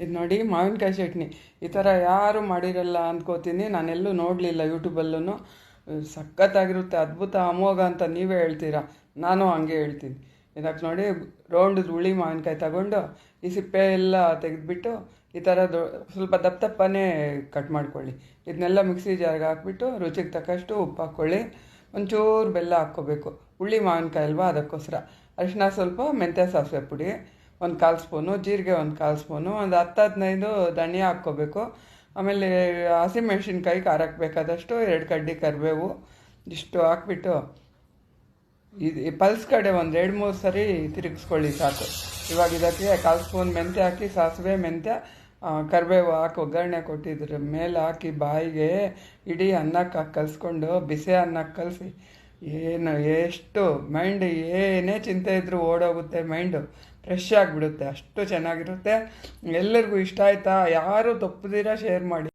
ಇದು ನೋಡಿ ಮಾವಿನಕಾಯಿ ಚಟ್ನಿ. ಈ ಥರ ಯಾರು ಮಾಡಿರಲ್ಲ ಅಂದ್ಕೋತೀನಿ ನಾನೆಲ್ಲೂ ನೋಡಲಿಲ್ಲ ಯೂಟ್ಯೂಬಲ್ಲೂ ಸಖತ್ತಾಗಿರುತ್ತೆ, ಅದ್ಭುತ, ಅಮೋಘ ಅಂತ ನೀವೇ ಹೇಳ್ತೀರಾ? ನಾನು ಹಂಗೆ ಹೇಳ್ತೀನಿ. ಇದಕ್ಕೆ ನೋಡಿ ರೌಂಡ್ ಹುಳಿ ಮಾವಿನಕಾಯಿ ತಗೊಂಡು, ಈ ಸಿಪ್ಪೆ ಎಲ್ಲ ತೆಗೆದುಬಿಟ್ಟು, ಈ ಥರ ಸ್ವಲ್ಪ ದಪ್ಪ ದಪ್ಪನೇ ಕಟ್ ಮಾಡ್ಕೊಳ್ಳಿ. ಇದನ್ನೆಲ್ಲ ಮಿಕ್ಸಿ ಜಾರ್ಗೆ ಹಾಕ್ಬಿಟ್ಟು, ರುಚಿಗೆ ತಕ್ಕಷ್ಟು ಉಪ್ಪು ಹಾಕ್ಕೊಳ್ಳಿ. ಒಂಚೂರು ಬೆಲ್ಲ ಹಾಕ್ಕೋಬೇಕು. ಹುಳಿ ಮಾವಿನಕಾಯಿ ಅಲ್ವಾ ಅದಕ್ಕೋಸ್ಕರ. ಅರಿಶಿನ ಸ್ವಲ್ಪ ಮೆಂತ್ಯ ಸಾಸಿವೆ ಪುಡಿ. ಒಂದು ಕಾಲು ಸ್ಪೂನು, ಜೀರಿಗೆ ಒಂದು ಕಾಲು ಸ್ಪೂನು, ಒಂದು ಹತ್ತು ಹದಿನೈದು ಧನಿಯಾ ಹಾಕ್ಕೋಬೇಕು. ಆಮೇಲೆ ಹಸಿಮೆಣ್ಸಿನ್ಕಾಯಿ ಖಾರಕ್ಕೆ ಬೇಕಾದಷ್ಟು ಎರಡು ಕಡ್ಡಿ ಕರಿಬೇವು ಇಷ್ಟು ಹಾಕ್ಬಿಟ್ಟು ಇದು ಪಲ್ಸ್ ಕಡೆ ಒಂದು ಎರಡು ಮೂರು ಸರಿ ತಿರುಗಿಸ್ಕೊಳ್ಳಿ ಸಾಕು. ಇವಾಗ ಇದಕ್ಕೆ ಕಾಲು ಸ್ಪೂನ್ ಮೆಂತ್ಯ ಹಾಕಿ, ಸಾಸಿವೆ ಮೆಂತ್ಯ ಕರಿಬೇವು ಹಾಕಿ, ಒಗ್ಗರಣೆ ಕೊಟ್ಟಿದ್ರ ಮೇಲೆ ಹಾಕಿ ಬಾಯಿಗೆ ಇಡೀ ಅನ್ನಕ್ಕೆ ಕಲಿಸ್ಕೊಂಡು, ಬಿಸಿ ಅನ್ನಕ್ಕೆ ಕಲಸಿ ಏನು, ಎಷ್ಟು? ಮೈಂಡ್ ಏನೇ ಚಿಂತೆ ಇದ್ದರೂ ಓಡೋಗುತ್ತೆ ಮೈಂಡು ಫ್ರೆಶ್ ಆಗಿಬಿಡುತ್ತೆ, ಅಷ್ಟು ಚೆನ್ನಾಗಿರುತ್ತೆ. ಎಲ್ಲರಿಗೂ ಇಷ್ಟ ಆಯ್ತಾ? ಯಾರೂ ತಪ್ಪದಿರ ಶೇರ್ ಮಾಡಿ.